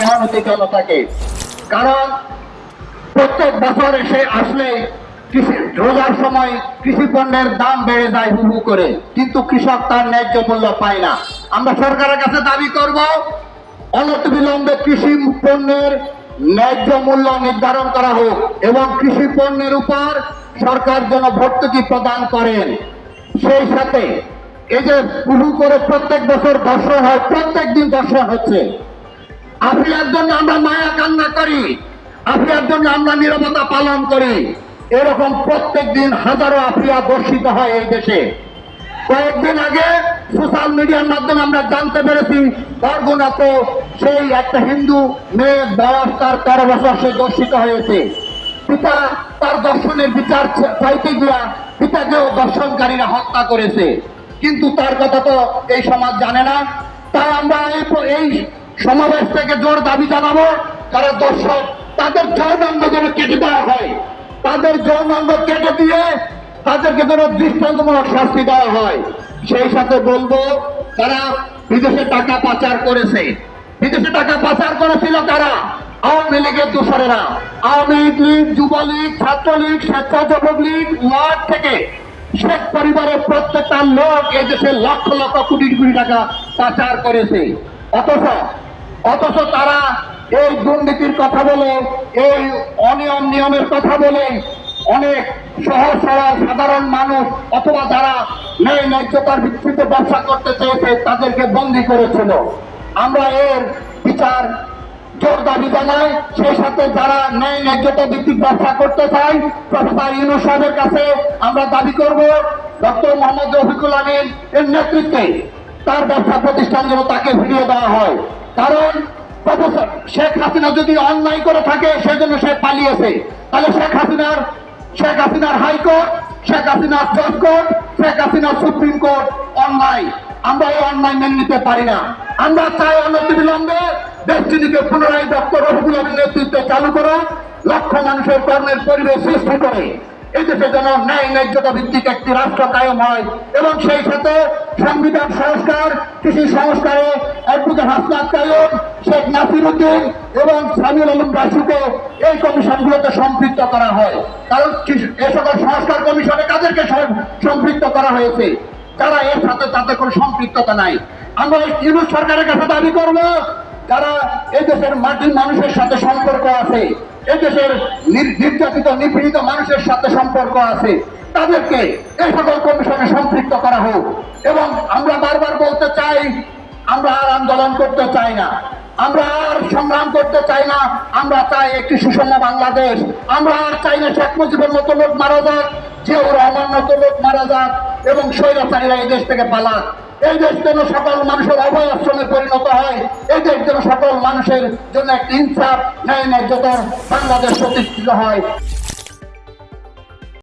মেহনতি জনতাকে। কারণ প্রত্যেক বছর আসলে রোজার সময় কৃষি পণ্যের দাম বেড়ে যায় করে, কিন্তু কৃষক তার ন্যায্য মূল্য পায় না। আমরা সরকারের কাছে দাবি করব অনতিবিলম্বে কৃষি পণ্যের ন্যায্য মূল্য নির্ধারণ করা হোক এবং কৃষি পণ্যের উপর সরকার যেন ভর্তুকি প্রদান করেন। সেই সাথে এই যে করে প্রত্যেক বছর দর্শন হয় প্রত্যেক দিন দর্শন হচ্ছে। আফিয়ার জন্য আমরা মায়া কান্না করি। আফিয়ার জন্য আমরা নিরাপত্তা পালন করি। এরকম প্রত্যেক দিন হাজারো আফিয়া দর্শিত হয় এই দেশে। কয়েকদিন আগে সোশ্যাল মিডিয়ার মাধ্যমে আমরা জানতে পেরেছি, বরগুনাতে সেই একটা হিন্দু মেয়ে বয়স তার তেরো বছর সে দর্শিত হয়েছে। পিতা তার দর্শনের বিচার চাইতে গিয়া পিতাকেও দর্শনকারীরা হত্যা করেছে। কিন্তু তার কথা তো এই সমাজ জানে না। তাই আমরা এই সমাবেশ থেকে জোর দাবি জানাব, যারা দর্শক, তাদের যৌনাঙ্গ যেন কেটে দেওয়া হয়। তাদের যৌনাঙ্গ কেটে দিয়ে তাদেরকে যেন দৃষ্টান্তমূলক শাস্তি দেওয়া হয়। সেই সাথে বলব তারা বিদেশে টাকা পাচার করেছে, বিদেশে টাকা পাচার করেছিল তারা, আওয়ামী লীগের দোসরেরা আওয়ামী লীগ, যুবলীগ, ছাত্রলীগ, স্বেচ্ছাসেবক লীগ ওয়ার্ড থেকে শেখ পরিবারের প্রত্যেকটা লোক এদেশে লক্ষ লক্ষ কোটি কোটি টাকা পাচার করেছে। অথচ অথচ তারা এই দুর্নীতির কথা বলে, এই অনিয়ম নিয়মের কথা বলে অনেক সহজ সরল সাধারণ মানুষ অথবা যারা ন্যায় ন্যায্যতার ভিত্তিতে ব্যবসা করতে চেয়েছে, তাদেরকে বন্দী করেছিল। আমরা এর বিচার জোর দাবি জানাই। সেই সাথে যারা ন্যায় ন্যায্যতা ভিত্তিক ব্যবসা করতে চাই প্রফেসর ইউনুস সাহেবের কাছে আমরা দাবি করব, ডক্টর মোহাম্মদ রফিকুল আমিন এর নেতৃত্বে তার ব্যবসা প্রতিষ্ঠান যেন তাকে ফিরিয়ে দেওয়া হয়। কারণ প্রফেসর, শেখ হাসিনা যদি অন্যায় করে থাকে, সেজন্য সে পালিয়েছে। তাহলে শেখ হাসিনার শেখ হাসিনার হাইকোর্ট শেখ হাসিনার জজ কোর্ট শেখ হাসিনার সুপ্রিম কোর্ট অন্যায়। আমরা এই অন্যায় মেনে নিতে পারি না। আমরা চাই অনতিবিলম্বে দেশটিকে পুনরায় ডক্টর রফিকুল নেতৃত্বে চালু করো, লক্ষ মানুষের কর্মের পরিবেশ সৃষ্টি করে। এই দেশে যেন ন্যায় ন্যায্যতা ভিত্তিক একটি রাষ্ট্র কায়েম হয় এবং সেই সাথে সংবিধান সংস্কার, কৃষি সংস্কারে অ্যাডভোকেট হাসনাত কায়ুম। শেখ নাসির উদ্দিন এবং সামিউল আলম রাসুকে এই কমিশনগুলোতে সম্পৃক্ত করা হয়। কারণ এ সকল সংস্কার কমিশনে কাদেরকে সম্পৃক্ত করা হয়েছে? যারা এর সাথে তাদের কোনো সম্পৃক্ততা নাই। আমরা ইউনুস সরকারের কাছে দাবি করব, যারা এই দেশের মাটির মানুষের সাথে সম্পর্ক আছে। এই দেশের নির- নির্যাতিত, নিপীড়িত মানুষের সাথে সম্পর্ক আছে। তাদেরকে এই সকল কমিশনে সম্পৃক্ত করা হোক। এবং আমরা বারবার বলতে চাই, আমরা আর আন্দোলন করতে চাই না। আমরা আর সংগ্রাম করতে চাই না। আমরা চাই একটি সুষম বাংলাদেশ। আমরা আর চাই না শেখ মুজিবের মতো লোক মারা যাক, জিয়াউর রহমান মতো লোক মারা যাক, এবং স্বৈরাচারীরা এই দেশ থেকে পালাক। এই দেশ যেন সকল মানুষের অভয় আশ্রমে পরিণত হয়, এই দেশ যেন সকল মানুষের জন্য একটা ইনসাফ, ন্যায় ন্যায্যতার বাংলাদেশ প্রতিষ্ঠিত হয়।